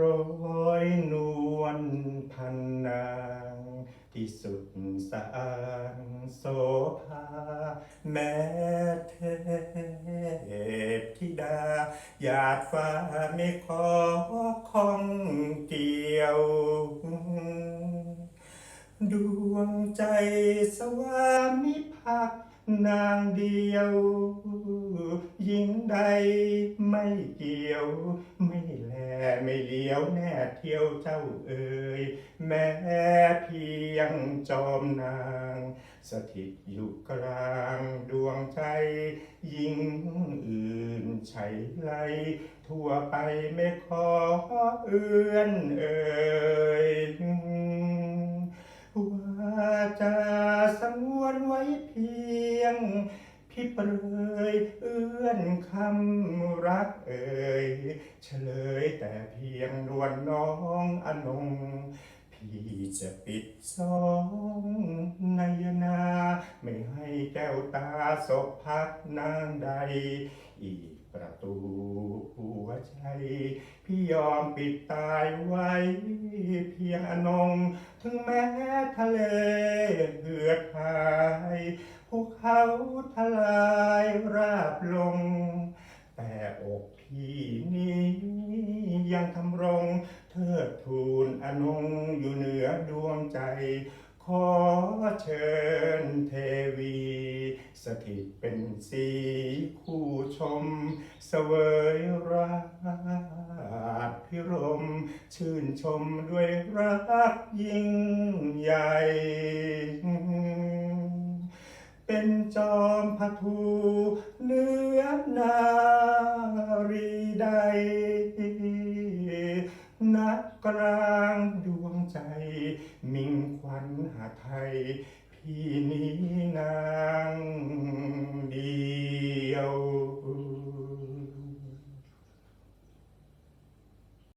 ร้อยนวลพันนางที่สุดสะอางโสภา แม้เทพธิดาหยาดฟ้าไม่ขอของเกี่ยว ดวงใจสวามิภักดิ์นางเดียวยิ่งใดไม่เกี่ยวไม่แล ไม่เลี้ยวแน่เที่ยวเจ้าเอ่ยแม้เพียงจอมนาง สถิตอยู่กลางดวงใจ ยิ่งอื่นใช้ไลทั่วไปไม่ขอเอื้อนเอ่ยว่าจะสงวนไว้เพียง พี่เปรยเอื้อนคำรักเอ่ยเฉลยแต่เพียงรวนน้องอนง พี่จะปิดสองนายนา ไม่ให้แก้วตาศพพักนางใด อีกประตูหัวใจ พี่ยอมปิดตายไว้ เพียงอนง ถึงแม้ทะเลเหือดหาย ภูเขาทลายราบลง แต่อกพี่นี้ยังทำรง เทิดทูนอนงอยู่เหนือดวงใจ ขอเชิญเทวี สถิตเป็นสีคู่ชม เสวยราชพิรม ชื่นชมด้วยรักยิ่งใหญ่ เป็นจอมพัทูเนื้อนารีใดนักกลางดวงใจ มิ่งขวัญหาไทยพี่นี้